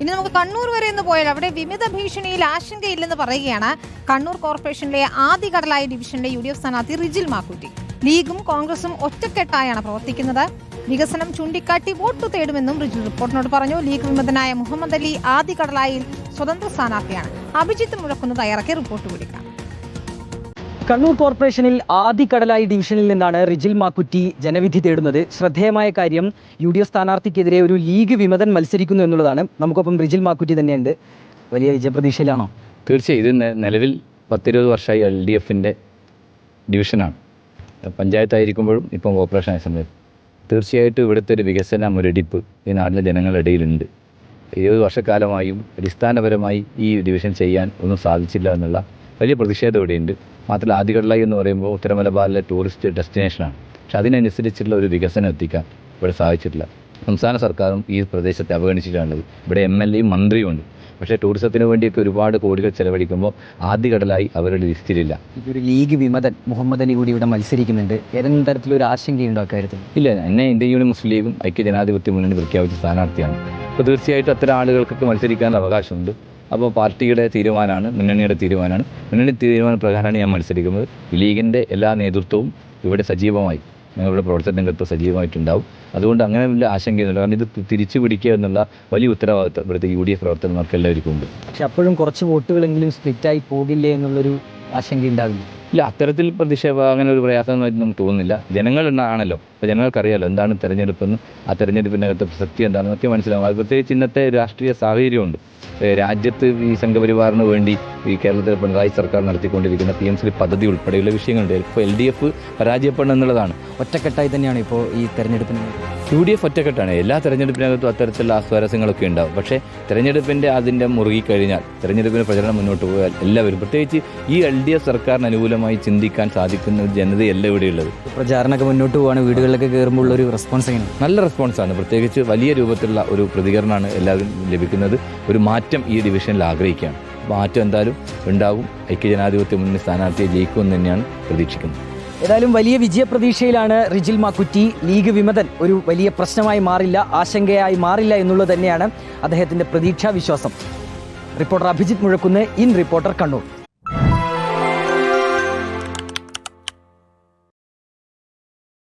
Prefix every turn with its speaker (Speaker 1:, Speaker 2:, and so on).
Speaker 1: ഇനി നമുക്ക് കണ്ണൂർ വരെ ഒന്ന് പോയാൽ അവിടെ വിമിത ഭീഷണിയിൽ ആശങ്കയില്ലെന്ന് പറയുകയാണ് കണ്ണൂർ കോർപ്പറേഷനിലെ ആദ്യ കടലായ ഡിവിഷനിലെ യു ഡി എഫ് സ്ഥാനാർത്ഥി റിജിൽ മാക്കുറ്റി ലീഗും കോൺഗ്രസും ഒറ്റക്കെട്ടായാണ് പ്രവർത്തിക്കുന്നത്. വികസനം ചൂണ്ടിക്കാട്ടി വോട്ടു തേടുമെന്നും റിജിൽ റിപ്പോർട്ടിനോട് പറഞ്ഞു. ലീഗ് വിമതനായ മുഹമ്മദ് അലി ആദ്യ കടലായിൽ സ്വതന്ത്ര സ്ഥാനാർത്ഥിയാണ്. അഭിജിത്ത് മുഴക്കുന്ന തയ്യാറാക്കിയ റിപ്പോർട്ട് കാണാം
Speaker 2: കണ്ണൂർ കോർപ്പറേഷനിൽ ആദ്യ കടലായി ഡിവിഷനിൽ നിന്നാണ് റിജിൽ മാക്കുറ്റി ജനവിധി തേടുന്നത്. ശ്രദ്ധേയമായ കാര്യം യു ഡി എഫ് സ്ഥാനാർത്ഥിക്കെതിരെ ഒരു ലീഗ് വിമതൻ മത്സരിക്കുന്നു എന്നുള്ളതാണ്. നമുക്കൊപ്പം റിജിൽ മാക്കുറ്റി തന്നെയുണ്ട്. വലിയ വിജയപ്രതീക്ഷയിലാണോ?
Speaker 3: തീർച്ചയായും ഇത് നിലവിൽ പത്തിരുപത് വർഷമായി എൽ ഡി എഫിന്റെ ഡിവിഷനാണ്. പഞ്ചായത്തായിരിക്കുമ്പോഴും ഇപ്പം കോർപ്പറേഷൻ അസംബ്ലി തീർച്ചയായിട്ടും ഇവിടുത്തെ ഒരു വികസന മുരടിപ്പ് ഈ നാട്ടിലെ ജനങ്ങളുടെ ഇടയിലുണ്ട് ഇരുപത് വർഷക്കാലമായും അടിസ്ഥാനപരമായി ഈ ഡിവിഷൻ ചെയ്യാൻ ഒന്നും സാധിച്ചില്ല എന്നുള്ള വലിയ പ്രതിഷേധം ഇവിടെയുണ്ട്. മാത്രമല്ല ആദികടലായി എന്ന് പറയുമ്പോൾ ഉത്തരമലബാറിലെ ടൂറിസ്റ്റ് ഡെസ്റ്റിനേഷനാണ് പക്ഷെ അതിനനുസരിച്ചുള്ള ഒരു വികസനം എത്തിക്കാൻ ഇവിടെ സാധിച്ചിട്ടില്ല. സംസ്ഥാന സർക്കാരും ഈ പ്രദേശത്തെ അവഗണിച്ചിട്ടാണുള്ളത്. ഇവിടെ എം എൽ എയും മന്ത്രിയും ഉണ്ട് പക്ഷേ ടൂറിസത്തിന് വേണ്ടിയൊക്കെ ഒരുപാട് കോടികൾ ചെലവഴിക്കുമ്പോൾ ആദ്യകടലായി അവരുടെ ലിസ്റ്റിലില്ല.
Speaker 2: ഇതൊരു ലീഗ് വിമതൻ മുഹമ്മദ് അലി കൂടി ഇവിടെ മത്സരിക്കുന്നുണ്ട്. ഏതെങ്കിലും തരത്തിലൊരു ആശങ്കയുണ്ടോ അക്കാര്യത്തിൽ?
Speaker 3: ഇല്ല എന്നെ ഇന്ത്യ യൂണിയൻ മുസ്ലിം ലീഗും ഐക്യ ജനാധിപത്യ മുന്നണി പ്രഖ്യാപിച്ച സ്ഥാനാർത്ഥിയാണ്. അപ്പോൾ തീർച്ചയായിട്ടും അത്തരം ആളുകൾക്കൊക്കെ മത്സരിക്കാനുള്ള അവകാശമുണ്ട്. അപ്പോൾ പാർട്ടിയുടെ തീരുമാനമാണ് മുന്നണിയുടെ തീരുമാനമാണ്. മുന്നണി തീരുമാന പ്രകാരമാണ് ഞാൻ മത്സരിക്കുന്നത്. ലീഗിന്റെ എല്ലാ നേതൃത്വവും ഇവിടെ സജീവമായി ഞങ്ങളുടെ പ്രവർത്തന രംഗത്ത് സജീവമായിട്ടുണ്ടാവും. അതുകൊണ്ട് അങ്ങനെ വലിയ ആശങ്കയൊന്നുമില്ല. കാരണം ഇത് തിരിച്ചു പിടിക്കുക എന്നുള്ള വലിയ ഉത്തരവാദിത്വം ഇവിടുത്തെ യു ഡി എഫ് പ്രവർത്തകന്മാർക്ക് എല്ലാവർക്കും ഉണ്ട്.
Speaker 2: പക്ഷെ അപ്പോഴും കുറച്ച് വോട്ടുകളെങ്കിലും സ്പ്ലിറ്റായി പോകില്ലേ എന്നുള്ളൊരു ആശങ്ക ഉണ്ടാവില്ല.
Speaker 3: ഇല്ല അത്തരത്തിൽ പ്രതിഷേധ അങ്ങനെ ഒരു പ്രയാസമായിട്ട് നമുക്ക് തോന്നുന്നില്ല. ജനങ്ങൾ ആണല്ലോ അപ്പോൾ ജനങ്ങൾക്കറിയാലോ എന്താണ് തെരഞ്ഞെടുപ്പെന്ന് ആ തെരഞ്ഞെടുപ്പിനകത്ത് പ്രസക്തി എന്താണെന്നൊക്കെ മനസ്സിലാവും. അത് പ്രത്യേകിച്ച് ഇന്നത്തെ രാഷ്ട്രീയ സാഹചര്യമുണ്ട്. രാജ്യത്ത് ഈ സംഘപരിവാറിന് വേണ്ടി ഈ കേരളത്തിൽ പിണറായി സർക്കാർ നടത്തിക്കൊണ്ടിരിക്കുന്ന പി എം ശ്രീ പദ്ധതി ഉൾപ്പെടെയുള്ള വിഷയങ്ങളുണ്ട്. ഇപ്പോൾ എൽ ഡി എഫ് പരാജയപ്പെടണം എന്നുള്ളതാണ്.
Speaker 2: ഒറ്റക്കെട്ടായി തന്നെയാണ് ഇപ്പോൾ ഈ തെരഞ്ഞെടുപ്പിന്
Speaker 3: യു ഡി എഫ് ഒറ്റക്കെട്ടാണ്. എല്ലാ തെരഞ്ഞെടുപ്പിനകത്തും അത്തരത്തിലുള്ള അസ്വാരസ്യങ്ങളൊക്കെ ഉണ്ടാവും. പക്ഷേ തെരഞ്ഞെടുപ്പിന്റെ അതിന്റെ മുറുകി കഴിഞ്ഞാൽ തെരഞ്ഞെടുപ്പിന് പ്രചരണം മുന്നോട്ട് പോയാൽ എല്ലാവരും പ്രത്യേകിച്ച് ഈ എൽ ഡി എഫ് സർക്കാരിന് അനുകൂലമായി ചിന്തിക്കാൻ സാധിക്കുന്ന ജനതയല്ല ജനതയല്ല ഇവിടെയുള്ളത്.
Speaker 2: പ്രചാരണമൊക്കെ മുന്നോട്ട് പോവാണ്. വീടുകളിലൊക്കെ കയറുമ്പോൾ ഒരു റെസ്പോൺസ് ആണ്
Speaker 3: നല്ല റെസ്പോൺസാണ് പ്രത്യേകിച്ച് വലിയ രൂപത്തിലുള്ള ഒരു പ്രതികരണമാണ് എല്ലാവരും ലഭിക്കുന്നത്. ഒരു മാറ്റം ഈ ഡിവിഷനിൽ ആഗ്രഹിക്കുകയാണ്. മാറ്റം എന്തായാലും ഉണ്ടാകും ഐക്യജനാധിപത്യ മുന്നണി സ്ഥാനാർത്ഥിയെ ജയിക്കുമെന്ന് തന്നെയാണ് പ്രതീക്ഷിക്കുന്നത്.
Speaker 2: ഏതായാലും വലിയ വിജയപ്രതീക്ഷയിലാണ് റിജിൽ മാക്കുറ്റി ലീഗ് വിമതൻ ഒരു വലിയ പ്രശ്നമായി മാറില്ല ആശങ്കയായി മാറില്ല എന്നുള്ളത് തന്നെയാണ് അദ്ദേഹത്തിന്റെ പ്രതീക്ഷാ വിശ്വാസം reporter Abhijith Muzhakkunnu in reporter Kannur.